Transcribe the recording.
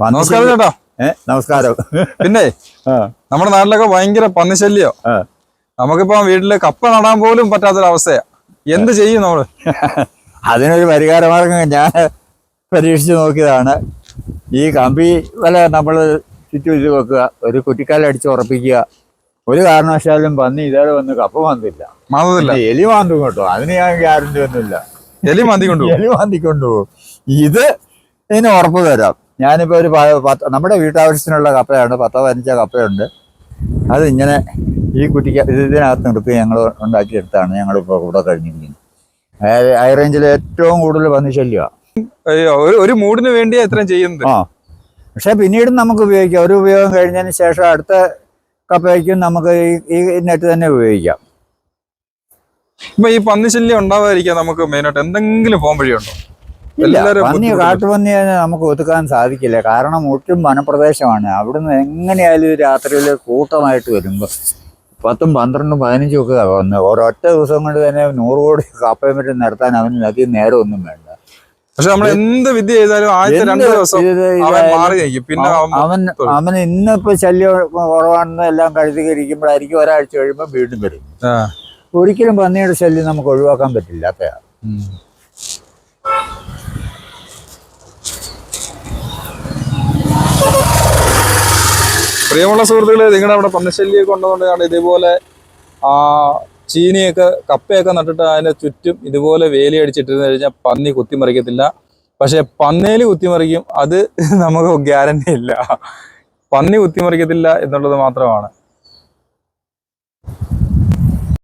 നമസ്കാരം ചേട്ടാ. ഏഹ് നമസ്കാരം. പിന്നെ നമ്മുടെ നാട്ടിലൊക്കെ ഭയങ്കര പന്നിശല്യോ. നമുക്കിപ്പോ വീട്ടിൽ കപ്പ നടാൻ പോലും പറ്റാത്തൊരവസ്ഥയാ. എന്ത് ചെയ്യും നമ്മൾ? അതിനൊരു പരിഹാരമാർഗം ഞാൻ പരീക്ഷിച്ചു നോക്കിയതാണ്. ഈ കമ്പി വല നമ്മൾ ചുറ്റു ചുറ്റി വെക്കുക ഒരു കുറ്റിക്കാലം അടിച്ച് ഉറപ്പിക്കുക. ഒരു കാരണവശാലും പന്നി ഇതേടെ വന്ന് കപ്പ മാന്തില്ല. മാന്തില്ല എലി മാന്തും കേട്ടോ. അതിന് ഞാൻ ഗ്യാരണ്ടി ഒന്നുമില്ല. എലി മാന്തി കൊണ്ടുപോകും എലി മാന്തി കൊണ്ടുപോകും ഇത് ഇതിന് ഉറപ്പ് തരാം. ഞാനിപ്പോൾ ഒരു പത്ത് നമ്മുടെ വീട്ടാവശ്യത്തിനുള്ള കപ്പയാണ് പത്തോ പതിനഞ്ചോ കപ്പയുണ്ട്. അത് ഇങ്ങനെ ഈ കുറ്റിക്ക് ഇത് ഇതിനകത്ത് നിർത്തി ഞങ്ങൾ ഉണ്ടാക്കിയെടുത്താണ് ഞങ്ങളിപ്പോൾ കൂടെ കഴിഞ്ഞിരിക്കുന്നത്. അതായത് ഹൈ റേഞ്ചിൽ ഏറ്റവും കൂടുതൽ പന്നിശല്യമാണ് അയ്യോ ഒരു മൂടിന് വേണ്ടി ഇത്രയും ചെയ്യുന്നത്. ആ. പക്ഷെ പിന്നീട് നമുക്ക് ഉപയോഗിക്കാം. ഒരു ഉപയോഗം കഴിഞ്ഞതിന് ശേഷം അടുത്ത കപ്പയ്ക്കും നമുക്ക് ഈ ഈ നെറ്റ് തന്നെ ഉപയോഗിക്കാം. ഇപ്പൊ ഈ പന്നി പന്നിശല്യം ഉണ്ടാവാതിരിക്കാൻ നമുക്ക് മെയിനായിട്ട് എന്തെങ്കിലും പോകാൻ വഴിയുണ്ടോ പന്നി കാട്ടുപന്നി കാട്ടുപന്നിയെ നമുക്ക് ഒതുക്കാൻ സാധിക്കില്ല. കാരണം ഒട്ടും വനപ്രദേശമാണ്. അവിടുന്ന് എങ്ങനെയായാലും രാത്രിയിൽ കൂട്ടമായിട്ട് വരുമ്പോൾ പത്തും പന്ത്രണ്ടും പതിനഞ്ചും ഒക്കെ വന്ന് ഒരൊറ്റ ദിവസം കൊണ്ട് തന്നെ നൂറ് കോടി കപ്പയും മറ്റും നടത്താൻ അവന് അധികം നേരമൊന്നും വേണ്ട. പക്ഷെ നമ്മൾ എന്ത് വിദ്യ ചെയ്താലും ആദ്യത്തെ രണ്ട് ദിവസം അവൻ മാറി പിന്നെ അവൻ അവൻ ഇന്നിപ്പോ ശല്യം കുറവാണെന്ന് എല്ലാം കഴുതികരിക്കുമ്പോഴായിരിക്കും ഒരാഴ്ച കഴിയുമ്പോൾ വീണ്ടും വരും. ഒരിക്കലും പന്നിയുടെ ശല്യം നമുക്ക് ഒഴിവാക്കാൻ പറ്റില്ല. അതെയാ പ്രിയമുള്ള സുഹൃത്തുക്കളെ നിങ്ങളുടെ അവിടെ പന്നിശല്യമൊക്കെ ഉണ്ടെന്നുണ്ടെങ്കിൽ ഇതേപോലെ ആ ചീനിയൊക്കെ കപ്പയൊക്കെ നട്ടിട്ട് അതിന്റെ ചുറ്റും ഇതുപോലെ വേലി അടിച്ചിട്ടിരുന്ന് കഴിഞ്ഞാൽ പന്നി കുത്തിമറിക്കത്തില്ല. പക്ഷെ പന്നേലി കുത്തിമറിക്കും അത് നമുക്ക് ഗ്യാരണ്ടി ഇല്ല. പന്നി കുത്തിമറിക്കത്തില്ല എന്നുള്ളത് മാത്രമാണ്.